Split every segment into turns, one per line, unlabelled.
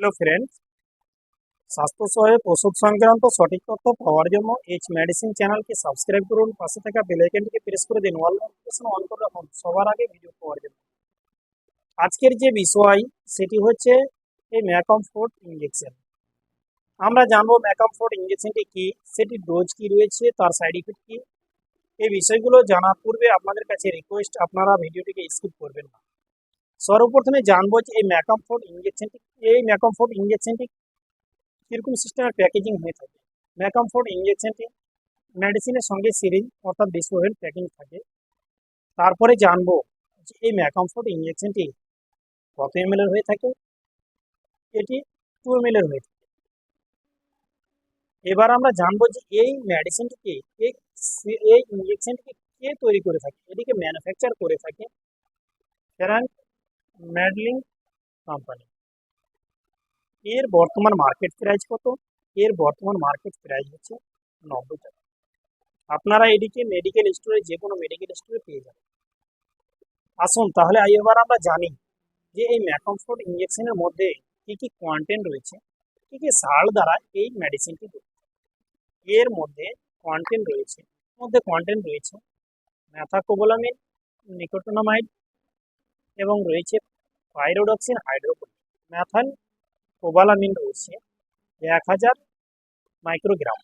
Hello friends স্বাস্থ্য সহায়ক ওষুধ সংক্রান্ত সঠিক তথ্য পাওয়ার জন্য এইচ মেডিসিন চ্যানেলকে সাবস্ক্রাইব করুন। পাশে থাকা বেল আইকনটিকে প্রেস করে দিন। অল নোটিফিকেশন অন করে রাখুন। সবার আগে ভিডিও পাওয়ার জন্য। আজকের যে বিষয়, সেটি হচ্ছে এই ম্যাকমফোর্ট ইঞ্জেকশন আমরা জানব ম্যাকমফোর্ট ইঞ্জেকশনটি কি সেটির ডোজ কি রয়েছে, তার সাইড ইফেক্ট কি। এই বিষয়গুলো জানার পূর্বে আপনাদের কাছে রিকোয়েস্ট আপনারা ভিডিওটিকে স্কিপ করবেন না। সর্বপ্রথমে জানব যে এই ম্যাকমফোর্ট ইঞ্জেকশনটি এই ম্যাকমফোর্ট ইঞ্জেকশনটি কীরকম সিস্টেমের প্যাকেজিং হয়ে থাকে? ম্যাকমফোর্ট ইঞ্জেকশনটি মেডিসিনের সঙ্গে সিরিঞ্জ অর্থাৎ ডিসোহেল প্যাকিং থাকে। তারপরে জানব যে এই ম্যাকমফোর্ট ইঞ্জেকশনটি কত এম হয়ে থাকে? এটি টু এম হয়ে থাকে। এবার আমরা জানব যে এই মেডিসিনটিকে এই ইঞ্জেকশনটিকে কে তৈরি করে থাকে? এটিকে ম্যানুফ্যাকচার করে থাকে। ফেরান ম্যাডলিং কোম্পানি এর বর্তমান মার্কেট প্রাইস কত? এর বর্তমান মার্কেট প্রাইস হচ্ছে নব্বই টাকা। আপনারা এটিকে মেডিকেল স্টোরে যে কোনো মেডিকেল স্টোরে পেয়ে যাবেন। আসুন তাহলে এবার আমরা জানি যে এই ম্যাকমফোর্ড ইঞ্জেকশনের মধ্যে কী কী কোয়ান্টেন্ট রয়েছে, কী কী সার দ্বারা এই মেডিসিনটি তৈরি এর মধ্যে কোয়ান্টেন্ট রয়েছে মধ্যে কোয়ান্টেন্ট রয়েছে ম্যাথাকোবোলামিন নিকোটোনামাইড এবং রয়েছে পাইরোডক্সিন হাইড্রোকোল ম্যাথান কোবালামিন রয়েছে এক হাজার মাইক্রোগ্রাম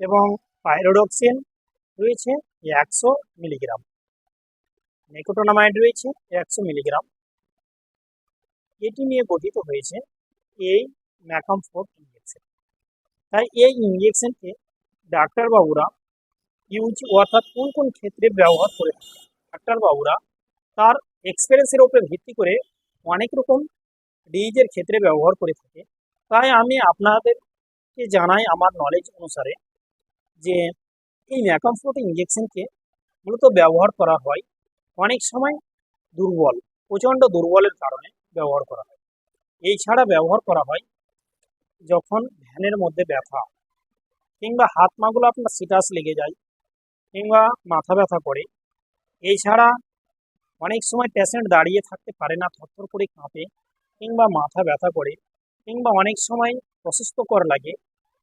এবং পাইরোডক্সিন রয়েছে একশো মিলিগ্রাম। নিকোটোনামাইড রয়েছে একশো মিলিগ্রাম। এটি নিয়ে গঠিত হয়েছে এই ম্যাকামফোর্ট ইঞ্জেকশন তাই এই ইঞ্জেকশনকে ডাক্তারবাবুরা ইউজ অর্থাৎ কোন কোন ক্ষেত্রে ব্যবহার করে থাকে ডাক্তারবাবুরা তার এক্সপিরিয়েন্সের উপরে ভিত্তি করে অনেক রকম ডিজের ক্ষেত্রে ব্যবহার করে থাকে। তাই আমি আপনাদেরকে জানাই আমার নলেজ অনুসারে যে এই ম্যাকামফোর্ট ইঞ্জেকশনকে মূলত ব্যবহার করা হয় অনেক সময় দুর্বল, প্রচণ্ড দুর্বলের কারণে ব্যবহার করা হয়। এই ছাড়া ব্যবহার করা হয় যখন ভ্যানের মধ্যে ব্যথা, কিংবা হাত মাগুলো আপনার সিটাস লেগে যায়, কিংবা মাথা ব্যথা করে। এই ছাড়া অনেক সময় পেশেন্ট দাঁড়িয়ে থাকতে পারে না, থরথর করে কাঁপে কিংবা মাথা ব্যথা করে কিংবা অনেক সময় অসুস্থকর লাগে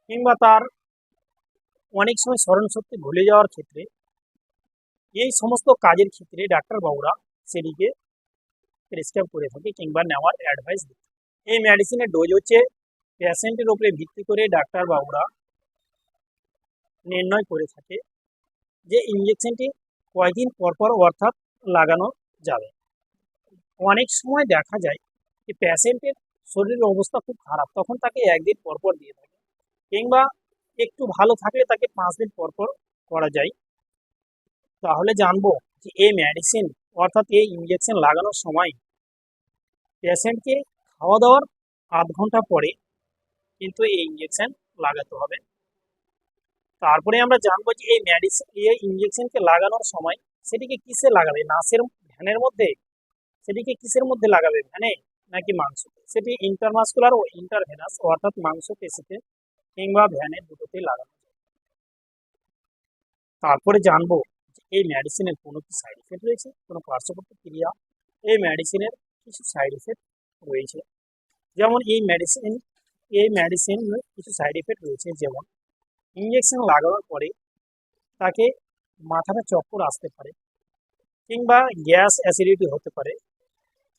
কিংবা তার অনেক সময় স্মরণশক্তি ভুলে যাওয়ার ক্ষেত্রে এই সমস্ত কাজের ক্ষেত্রে ডাক্তারবাবুরা সেটিকে প্রেসক্রাইব করে থাকে কিংবা নেওয়ার অ্যাডভাইস দিতে এই মেডিসিনের ডোজ হচ্ছে পেশেন্টের উপরে ভিত্তি করে ডাক্তারবাবুরা নির্ণয় করে থাকে যে ইঞ্জেকশনটি কয়দিন পরপর অর্থাৎ লাগানো যাবে। অনেক সময় দেখা যায় যে পেশেন্টের শরীরের অবস্থা খুব খারাপ, তখন তাকে একদিন পরপর দিয়ে থাকে কিংবা একটু ভালো থাকলে তাকে পাঁচ দিন পরপর করা যায়। তাহলে জানব যে এই মেডিসিন অর্থাৎ এই ইঞ্জেকশন লাগানোর সময় পেশেন্টকে খাওয়া দাওয়ার আধ ঘণ্টা পরে কিন্তু এই ইঞ্জেকশন লাগাতে হবে। তারপরে আমরা জানব যে এই মেডিসিন এই ইঞ্জেকশনকে লাগানোর সময় সেটিকে কিসে লাগাবে? নাসের ভ্যানের মধ্যে? সেটিকে কিসের মধ্যে লাগাবে? ভ্যানে নাকি মাংসতে সেটি ইন্টারমাসকুলার ও ইন্টারভেনাস, অর্থাৎ মাংস পেশিতে কিংবা ভ্যানের দুটোতেই লাগানো তারপরে জানব এই মেডিসিনের কোনো কি সাইড এফেক্ট রয়েছে, কোনো পার্শ্ব প্রতিক্রিয়া এই মেডিসিনের কিছু সাইড এফেক্ট রয়েছে। যেমন এই মেডিসিন এই মেডিসিন কিছু সাইড এফেক্ট রয়েছে, যেমন ইঞ্জেকশন লাগানোর পরে তাকে মাথাটা চক্কর আসতে পারে, কিংবা গ্যাস অ্যাসিডিটি হতে পারে,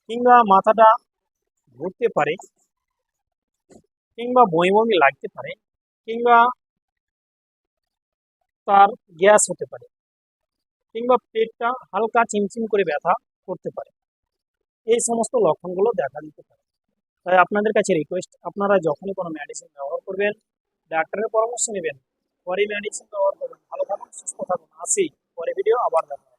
কিংবা মাথাটা ঘুরতে পারে, কিংবা বমি বমি লাগতে পারে, কিংবা তার গ্যাস হতে পারে, কিংবা পেটটা হালকা চিমচিম করে ব্যথা করতে পারে। এই সমস্ত লক্ষণগুলো দেখা দিতে পারে। তাই আপনাদের কাছে রিকোয়েস্ট আপনারা যখনই কোনো মেডিসিন ব্যবহার করবেন, ডাক্তারের পরামর্শ নেবেন। পরে মেডিসিন ব্যবহার করবেন ভালো থাকুন সুস্থ থাকুন আসি পরে ভিডিও আবার দেখা।